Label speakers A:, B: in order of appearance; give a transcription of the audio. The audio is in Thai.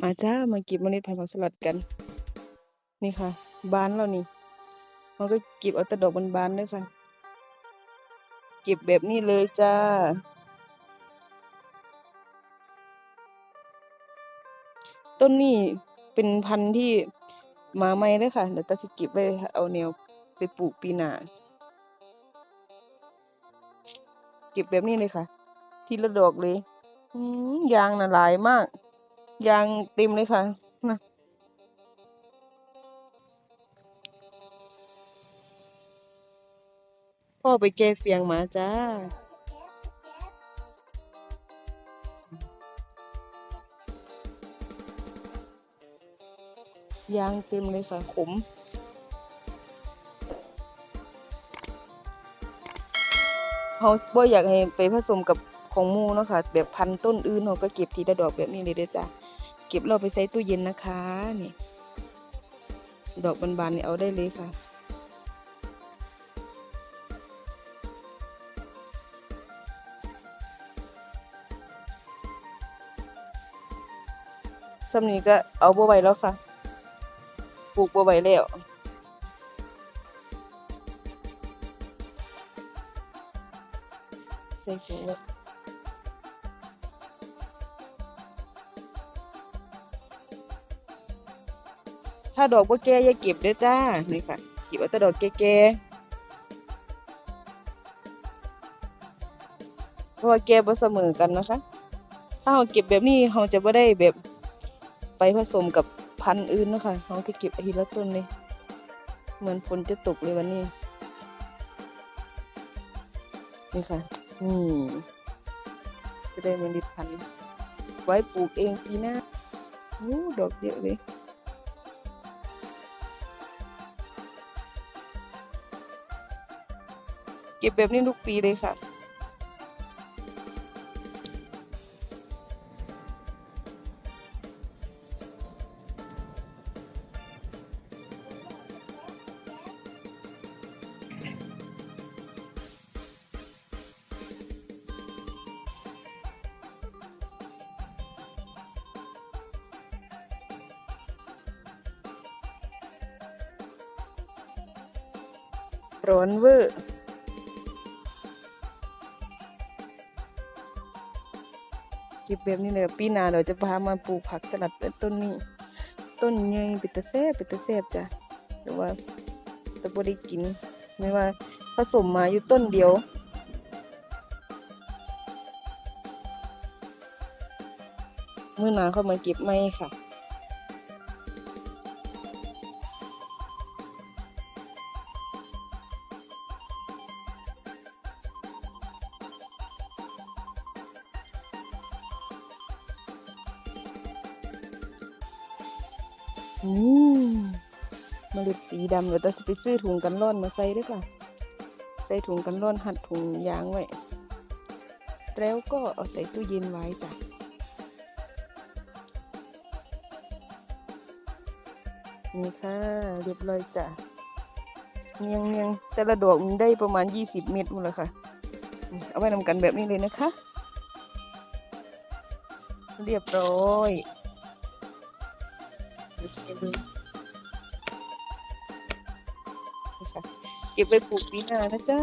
A: มาจ้ามาเก็บเมล็ดพันธุ์ผักสลัดกัน นี่ค่ะ บานแล้วนี่มันก็เก็บเอาแต่ดอกบานๆเด้อค่ะ เก็บแบบนี้เลยจ้า ต้นนี้เป็นพันธุ์ที่มาใหม่เด้อค่ะ เดี๋ยวตาสิเก็บไว้เอาแนวไปปลูกปีหน้าเก็บแบบนี้เลยค่ะ ทีละดอกเลยยางน่ะหลายมาก ยางเต็มเลยค่ะนะพ่อไปแก้เฟียงมาจ้ายางเต็มเลยค่ะขมเราบ่อยากให้ไปผสมกับ ของมูเนาะค่ะแบบพันต้นอื่นเราก็เก็บทีละดอกแบบนี้เลยเด้อจ้ะเก็บเราไปใส่ตู้เย็นนะคะนี่ดอกบานๆนี่เอาได้เลยค่ะสำนี้ก็เอาบ่ไหวแล้วค่ะปลูกบ่ไหวแล้วใส่ถุงไว้ ถ้าดอกบ่แก่อย่าเก็บเด้อจ้า นี่ค่ะ เก็บเอาแต่ดอกแก่ๆเพราะว่าแก่บ่เสมอกันนะคะ ถ้าเราเก็บแบบนี้เราจะบ่ได้แบบไปผสมกับพันธุ์อื่นนะคะเราก็เก็บทีละต้นเลยเหมือนฝนจะตกเลยวันนี้ นี่ค่ะ นี่จะได้เมล็ดพันธุ์ไว้ปลูกเองปีหน้าโอ้ดอกเยอะเลย เก็บแบบนี้ทุกปีเลยค่ะร้อนเวอร์ เก็บแบบนี้เลยปีหน้าเราจะพามาปลูกผักสลัดแบต้นนี้ ต้นใหญ่เป็นตะแซ่บเป็นตะแซ่บจ้ะแต่ว่าแต่บ่ได้กิน ไม่ว่าผสมมาอยู่ต้นเดียวมื่อหนาเข้ามาเก็บไม่ค่ะ เมล็ดสีดำเดี๋ยวตาสิไปซื้อถุงกันร้อนมาใส่ด้วยค่ะ ใส่ถุงกันร้อนหัดถุงยางไว้ แล้วก็เอาใส่ตู้เย็นไว้จ้ะนี่ค่ะเรียบร้อยจ้ะเนียงเนียงๆแต่ละดอกมันได้ประมาณ 20 เม็ดหมดเลยค่ะ เอาไว้นำกันแบบนี้เลยนะคะ เรียบร้อย เก็บไปปลูกปีหน้านะจ๊ะ